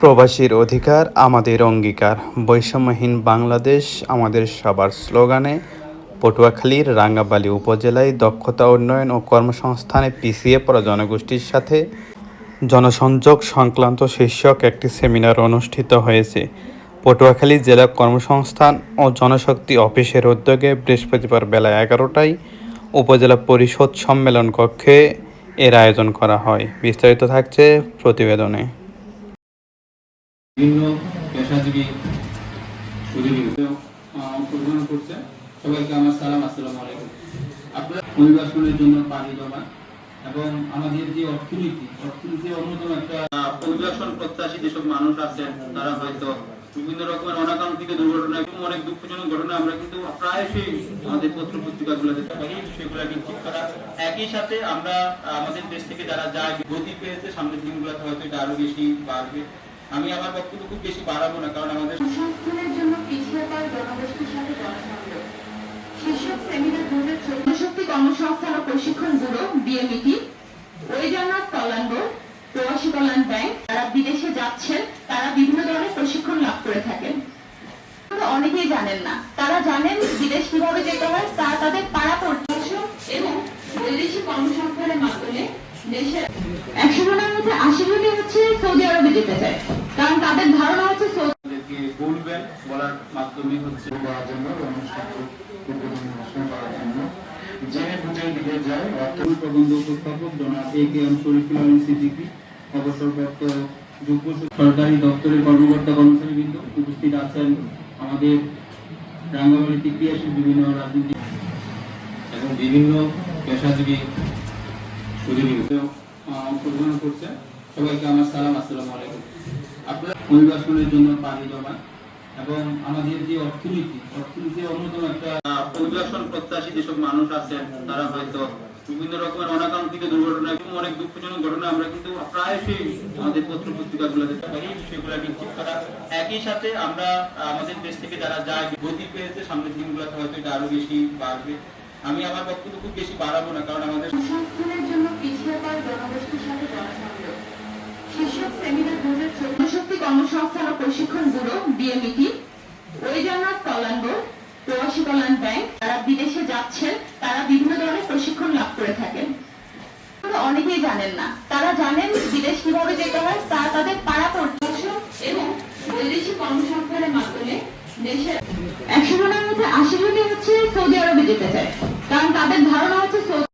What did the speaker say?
প্রবাসীর অধিকার আমাদের অঙ্গীকার। বৈষম্যহীন বাংলাদেশ আমাদের সবার স্লোগানে, পটুয়াখালীর রাঙ্গাবালী উপজেলায় দক্ষতা উন্নয়ন ও কর্মসংস্থানে পিছিয়ে পড়া জনগোষ্ঠীর সাথে জনসংযোগ সংক্রান্ত শীর্ষক একটি সেমিনার অনুষ্ঠিত হয়েছে। পটুয়াখালী জেলা কর্মসংস্থান ও জনশক্তি অফিসের উদ্যোগে বৃহস্পতিবার বেলা এগারোটায় উপজেলা পরিষদ সম্মেলন কক্ষে এর আয়োজন করা হয়। বিস্তারিত থাকছে প্রতিবেদনে। বিভিন্ন পেশাজীবী অংশগ্রহণ করছে। সবাইকে আমার সালাম, আসসালামু আলাইকুম। জন্য পানি জমা এবং আমাদের যে অর্থনীতি অন্যতম একটা প্রত্যাশী যেসব মানুষ আছেন, তারা হয়তো বিভিন্ন রকমের অনাকাঙ্ক্ষিত দুর্ঘটনা এবং অনেক দুঃখজনক ঘটনা আমরা কিন্তু প্রায়শই আমাদের পত্র পত্রিকাগুলো দেখতে পাই সেগুলো নিশ্চিত করা। একই সাথে আমরা, আমাদের দেশ থেকে যারা যায়, গতি পেয়েছে, সামনের দিনগুলোতে হয়তো এটা আরও বেশি বাড়বে। আমি আমার বক্তব্য খুব বেশি বাড়াবো না, কারণ আমাদের প্রবাসী কল্যাণ যারা বিদেশে যাচ্ছেন, তারা বিভিন্ন ধরনের প্রশিক্ষণ লাভ করে থাকেন। অনেকেই জানেন না। তারা জানেন বিদেশ যেতে হয়, তা তাদের পাড়া পড়ছে এবং বৈদেশিক কর্মসংস্থানের মাধ্যমে একশো জনের মধ্যে আশি ভাগই হচ্ছে সৌদি আরবে যেতে চায়। কারণ তাদের ধারণা হচ্ছে সৌদি বলবেন বলার মাধ্যমে হচ্ছে করার জন্য অনুষ্ঠানটি পরিবেশন করার জন্য। জেনে বুঝে দিকে যায় অর্থ প্রবন্ধ উপস্থাপক জনাব A K M Shariful Alam Siddiqui অবসরপ্রাপ্ত যুগ্ম সরকারি দপ্তরের কর্মকর্তা কর্মচারীবৃন্দ উপস্থিত আছেন আমাদের রাঙ্গামাটিতে ক্রিয়াশীল বিভিন্ন রাজনীতি এবং বিভিন্ন পেশাজীবী সুযোগী করছে। সবাইকে আমার সালাম, আসসালামু আপনার পরিবেশনের জন্য পানি জমা এবং আমাদের যে অর্থনীতি অর্থনীতির অন্যতম একটা পরিবেশন প্রত্যাশী যেসব মানুষ আছেন, তারা হয়তো বিভিন্ন রকমের অনাকাঙ্ক্ষিত দুর্ঘটনা এবং অনেক দুঃখজনক ঘটনা আমরা কিন্তু প্রায়শই আমাদের পত্র পত্রিকাগুলো দেখতে পাই সেগুলো নিশ্চিত করা। একই সাথে আমরা আমাদের দেশ থেকে যারা যায়, গতি পেয়েছে, সামনের দিনগুলোতে হয়তো এটা আরও বেশি বাড়বে। আমি আমার বক্তব্য খুব বেশি বাড়াবো না, কারণ আমাদের সেমিনার বিদেশে তারা লাভ করে থাকেন। অনেকেই জানেন না। তারা জানেন বিদেশ কীভাবে যেতে হয়, তা তাদের পাড়া পড়ছে এবং বৈদেশিক কর্মসংস্থানের মাধ্যমে দেশের একশো জনের মধ্যে আশি ভাগই হচ্ছে সৌদি আরবে যেতে চায়। কারণ তাদের ধারণা হচ্ছে